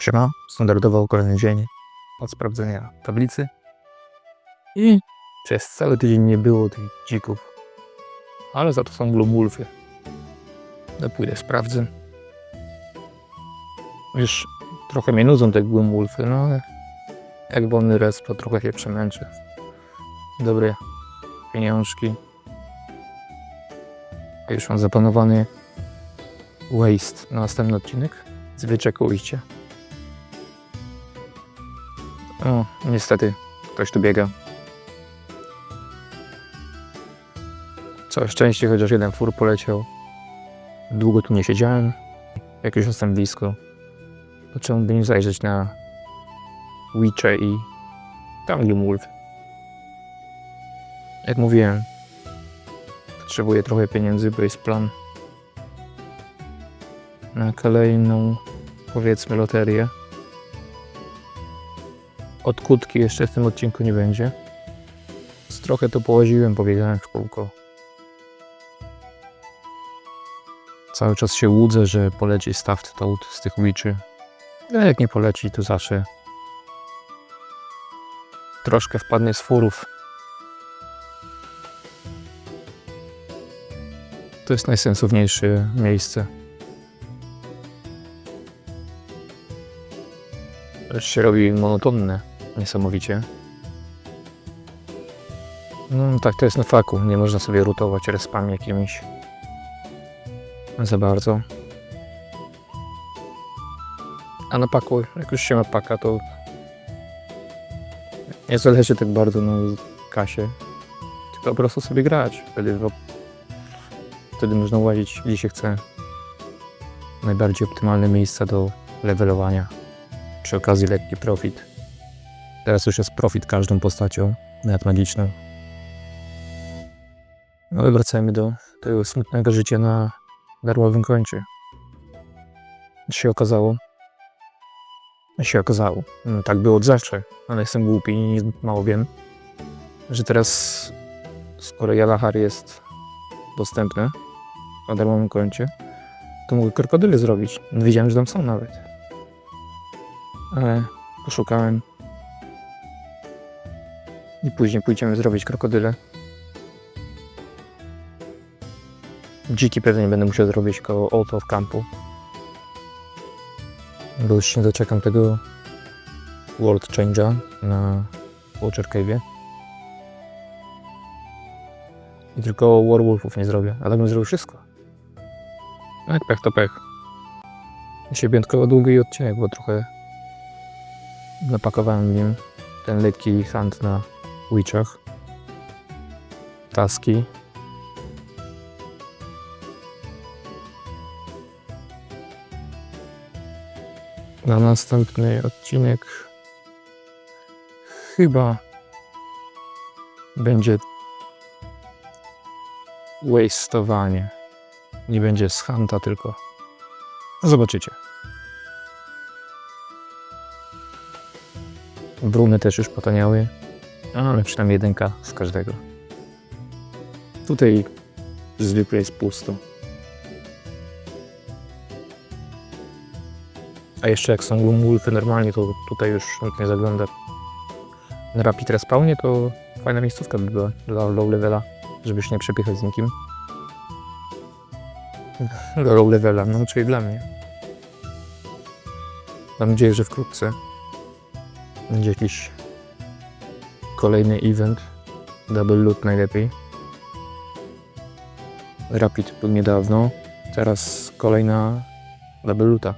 Siema, standardowo kolejny dzień od sprawdzenia tablicy. I przez cały tydzień nie było tych dzików. Ale za to są glumulfy. Ja pójdę, sprawdzę. Już trochę mnie nudzą te glumulfy, no ale jak wolny res, to trochę się przemęczę. Dobre pieniążki. Już mam zaplanowany waste na następny odcinek. Zwyczekujcie. O, niestety, ktoś tu biega. Całe szczęście, chociaż jeden fur poleciał. Długo tu nie siedziałem. Jak już jestem blisko, to czemu by zajrzeć na Witche i Tanglum Wolf. Jak mówiłem, potrzebuję trochę pieniędzy, bo jest plan na kolejną, powiedzmy, loterię. Od kutki jeszcze w tym odcinku nie będzie. Trochę to połaziłem, pobiegałem w kółko. Cały czas się łudzę, że poleci Stuffed Toad z tych Witchy. A jak nie poleci, to zawsze troszkę wpadnie z furów. To jest najsensowniejsze miejsce. Już się robi monotonne, niesamowicie. No tak, to jest na faku. Nie można sobie rutować respami jakimiś za bardzo. A na paku, jak już się ma paka, to nie zależy tak bardzo na kasie. Tylko po prostu sobie grać. Wtedy, wtedy można łazić gdzie się chce. Najbardziej optymalne miejsca do levelowania przy okazji lekki profit. Teraz już jest profit każdą postacią, nawet magiczną. No ale wracajmy do tego smutnego życia na darmowym koncie. się okazało? się okazało. No, tak było od zawsze, ale jestem głupi i mało wiem, że teraz, skoro Jalahar jest dostępny na darmowym koncie, to mogę krokodyle zrobić. Wiedziałem, że tam są nawet ale poszukałem. I później pójdziemy zrobić krokodyle. Dziki pewnie będę musiał zrobić koło Out of Campu. Bo już nie doczekam tego World Change'a na Watcher Cave'ie. I tylko Warwolfów nie zrobię, ale bym zrobił wszystko. No jak pech to pech. Dzisiaj wyjątkowo długi odcinek, bo trochę Napakowałem w nim ten lekki hand na Witchach. Taski. Na następny odcinek chyba będzie wasteowanie. Nie będzie z hanta, tylko zobaczycie. Bruny też już potaniały, ale przynajmniej jedynka z każdego. Tutaj zwykle jest pusto. A jeszcze jak są multy normalnie, to tutaj już nikt nie zagląda. Na Rapid Respawnie to fajna miejscówka by była dla low levela, żeby się nie przepychać z nikim. Do low levela, no czyli dla mnie. Mam nadzieję, że wkrótce będzie jakiś kolejny event. Double loot najlepiej. Rapid był niedawno. Teraz kolejna double loota.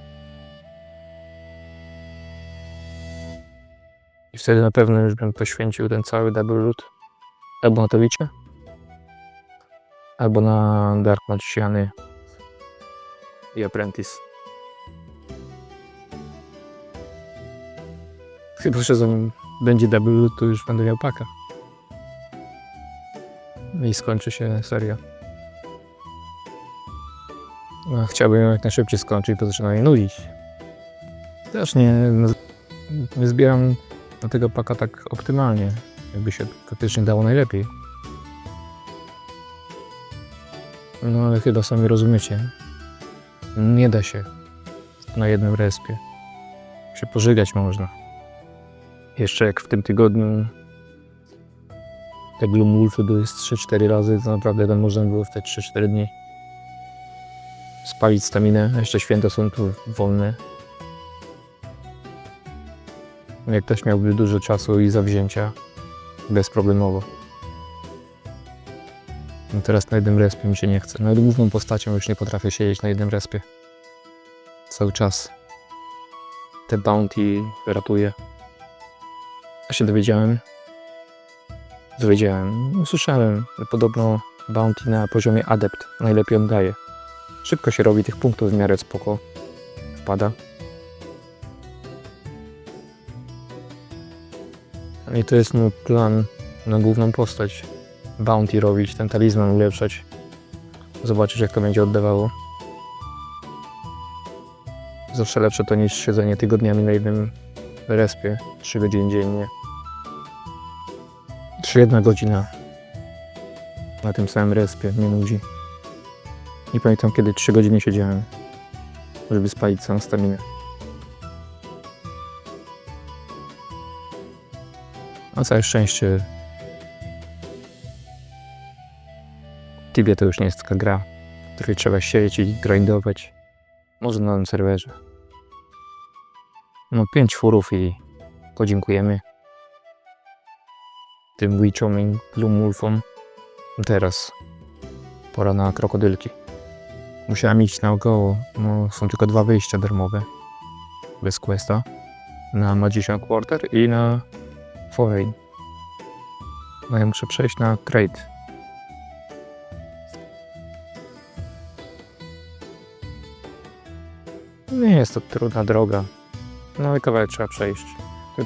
I wtedy na pewno już bym poświęcił ten cały double loot albo na to albo na Dark Magiciany i Apprentice. Chyba, że będzie double, to już będę miał paka. I skończy się seria. No, chciałbym ją jak najszybciej skończyć, bo zaczyna mnie nudzić. Też nie, nie zbieram na tego paka tak optymalnie, jakby się faktycznie dało najlepiej. No ale chyba sami rozumiecie. Nie da się na jednym respie się pożygać można. Jeszcze jak w tym tygodniu te Gloom Wolfy były z 3-4 razy, to naprawdę tam można było w te 3-4 dni spalić staminę. Jeszcze święta są tu wolne. Jak ktoś miałby dużo czasu i zawzięcia, bezproblemowo. No teraz na jednym respie mi się nie chce. Nawet główną postacią już nie potrafię siedzieć na jednym respie. Cały czas. Te bounty ratuje. Ja się dowiedziałem. Dowiedziałem. Usłyszałem, że podobno bounty na poziomie adept najlepiej oddaje. Szybko się robi tych punktów w miarę spoko. Wpada. I to jest mój plan na główną postać. Bounty robić, ten talizman ulepszać. Zobaczyć jak to będzie oddawało. Zawsze lepsze to niż siedzenie tygodniami na jednym respie. 3 godziny dziennie. 3 jedna godzina na tym samym respie mnie nudzi. Nie pamiętam kiedy 3 godziny siedziałem, żeby spalić całą staminę. Na całe szczęście Tibia to już nie jest taka gra, w której trzeba siedzieć i grindować. Może na nowym serwerze. No pięć furów i podziękujemy tym Witchom i Wolfom. Teraz pora na krokodylki. Musiałem iść naokoło, no są tylko dwa wyjścia darmowe. Bez questa. Na Magician Quarter i na Foreign. No ja muszę przejść na Crate. Nie jest to trudna droga. No ale kawałek trzeba przejść.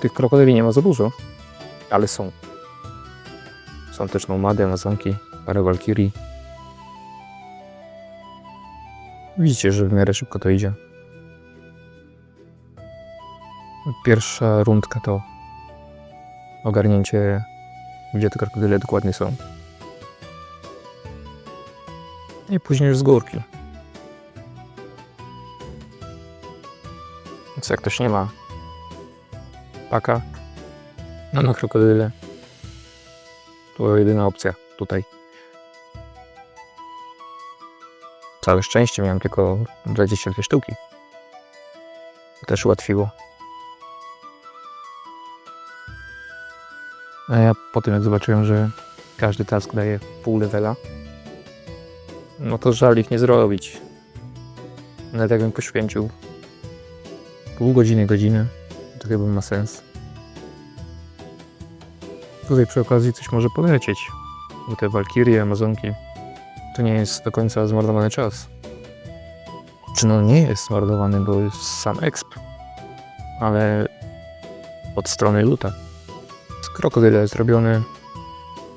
Tych krokodyli nie ma za dużo, ale są. Są też nomady, amazonki, parę walkirii. Widzicie, że w miarę szybko to idzie. Pierwsza rundka to ogarnięcie, gdzie te krokodyle dokładnie są. I później już z górki. Więc jak ktoś nie ma paka no na krokodyle, to jedyna opcja tutaj. Całe szczęście miałem tylko 22 sztuki. To też ułatwiło. A ja po tym jak zobaczyłem, że każdy task daje pół levela, no to żal ich nie zrobić. Nawet jakbym poświęcił pół godziny, godzinę, to chyba ma sens. Tutaj przy okazji coś może polecieć, bo te walkirie, amazonki to nie jest do końca zmarnowany czas. Czy no nie jest zmarnowany, bo jest sam exp, ale od strony luta. Z krokodyle zrobiony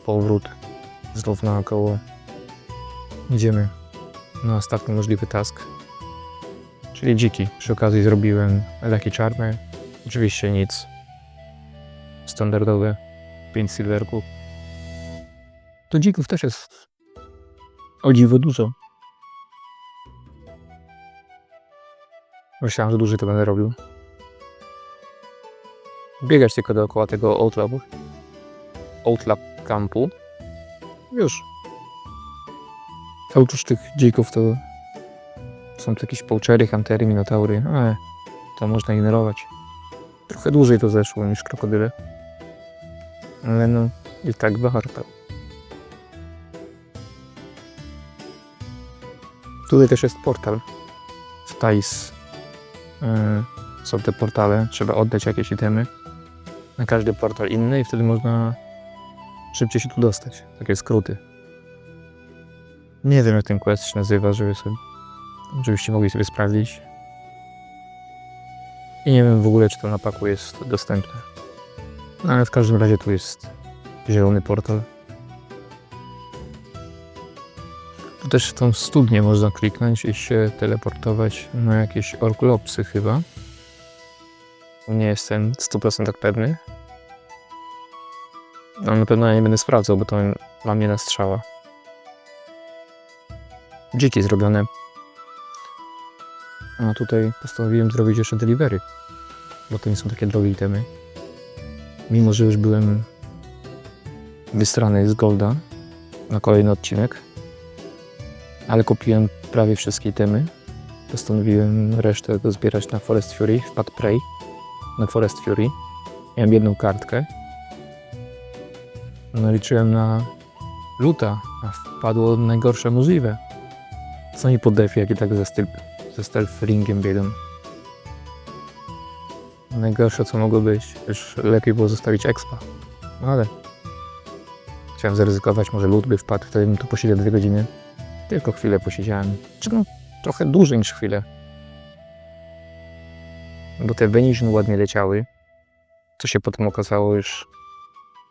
powrót znów naokoło. Idziemy na ostatni możliwy task, czyli dziki. Przy okazji zrobiłem Lucky Charmy, oczywiście nic standardowe, 5 silverków. To dzików też jest o dziwo dużo. Myślałem, że dłużej to będę robił. Biegać tylko dookoła tego Outlab. Outlab campu. Już. A oprócz tych dzików to są to jakieś połczery, huntery, minotaury. Ale to można ignorować. Trochę dłużej to zeszło niż krokodyle. Ale no i tak warto. Tutaj też jest portal. W Thais yy, są te portale. Trzeba oddać jakieś itemy. Na każdy portal inny i wtedy można szybciej się tu dostać. Takie skróty. Nie wiem jak ten quest się nazywa, żeby sobie, żebyście mogli sobie sprawdzić. I nie wiem w ogóle czy to na paku jest dostępne. Ale w każdym razie tu jest zielony portal. Tu też w tą studnię można kliknąć i się teleportować na jakieś orklopsy chyba. Nie jestem 100% pewny. No na pewno ja nie będę sprawdzał, bo to dla mnie na strzała. Dziki zrobione. A tutaj postanowiłem zrobić jeszcze delivery. bo to nie są takie drogie itemy. Mimo, że już byłem wystrany z Golda na kolejny odcinek, ale kupiłem prawie wszystkie itemy. Postanowiłem resztę dozbierać na Forest Fury, wpadł Prey na Forest Fury. Miałem jedną kartkę. No liczyłem na luta, a wpadło najgorsze możliwe. Co nie po defie, jak i tak ze, styl, ze stealth ringiem biegam. Najgorsze co mogło być, już lepiej było zostawić expa. No ale chciałem zaryzykować, może lód by wpadł, wtedy bym tu posiedział dwie godziny. Tylko chwilę posiedziałem. Czy no, trochę dłużej niż chwilę. Bo te Venetian ładnie leciały. Co się potem okazało już,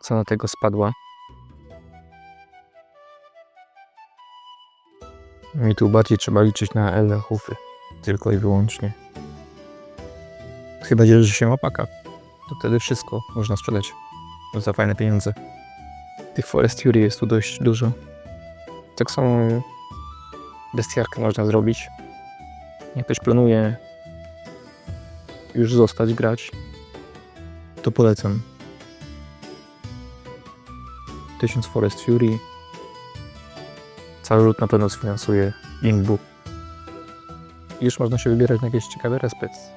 co na tego spadła. I tu bardziej trzeba liczyć na Elda Hufy. Tylko i wyłącznie. Chyba dzieje się opaka. To wtedy wszystko można sprzedać za fajne pieniądze. Tych Forest Fury jest tu dość dużo. Tak samo bestiarkę można zrobić. Jak ktoś planuje już zostać grać, to polecam. 1000 Forest Fury. Cały lód na pewno sfinansuje Inkbook. Już można się wybierać na jakieś ciekawe respec.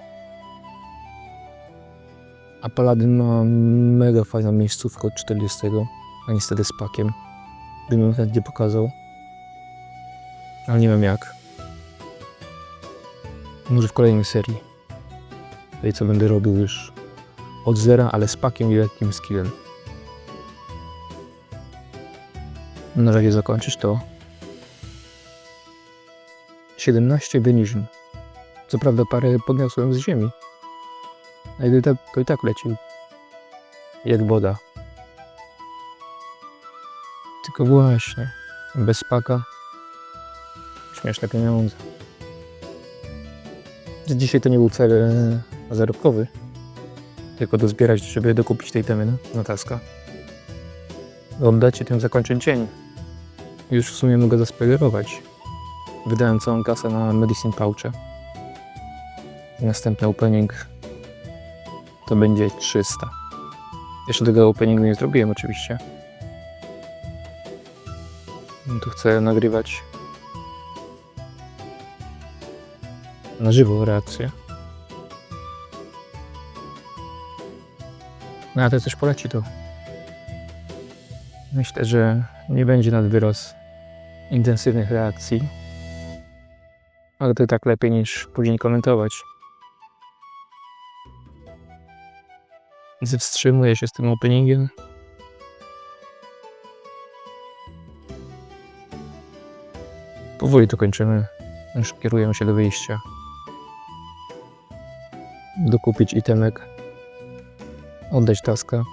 A Paladin ma mega fajną miejscówkę od 40, a niestety z pakiem. Bym ją chętnie pokazał. Ale nie wiem jak. Może w kolejnej serii. Tej co będę robił już od zera, ale z pakiem i lekkim skillem. Na razie zakończyć to 17 Venetian. Co prawda parę podniosłem z ziemi. Tak, to i tak leci. Jak woda. Tylko właśnie, bez paka śmieszne pieniądze. Dzisiaj to nie był cel e, zarobkowy, tylko dozbierać, żeby dokupić tej temy na, taska. Tym zakończyć dzień. Już w sumie mogę zaspoilerować. Wydałem całą kasę na Medicine Pouche. Następny opening to będzie 300. Jeszcze tego openingu nie zrobiłem oczywiście. No Tu chcę nagrywać na żywo reakcję. No a to też poleci to. Myślę, że nie będzie nad wyrost intensywnych reakcji. Ale to tak lepiej niż później komentować. Wstrzymuję się z tym openingiem. Powoli to kończymy. Już kierujemy się do wyjścia. Dokupić itemek. Oddać taska.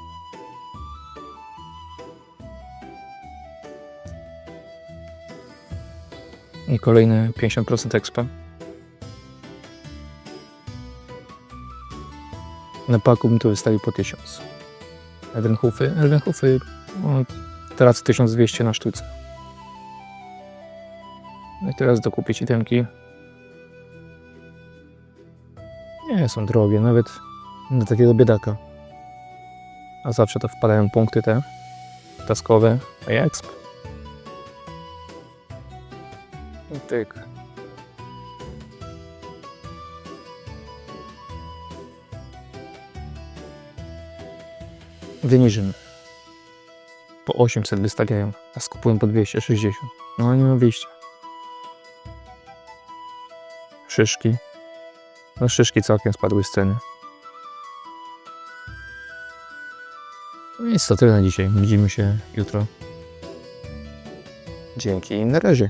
I kolejne 50% expa. Na paku bym to wystawił po 1000. Elvenhufy, Elvenhufy no, teraz 1200 na sztuce. No i teraz dokupić itemki. Nie są drogie, nawet dla takiego biedaka. A zawsze to wpadają punkty te taskowe, ja exp. I tyk. Venetian. Po 800 wystawiają, a skupują po 260. No nie ma wyjścia. Szyszki. No szyszki całkiem spadły z ceny. No i to tyle na dzisiaj. Widzimy się jutro. Dzięki i na razie.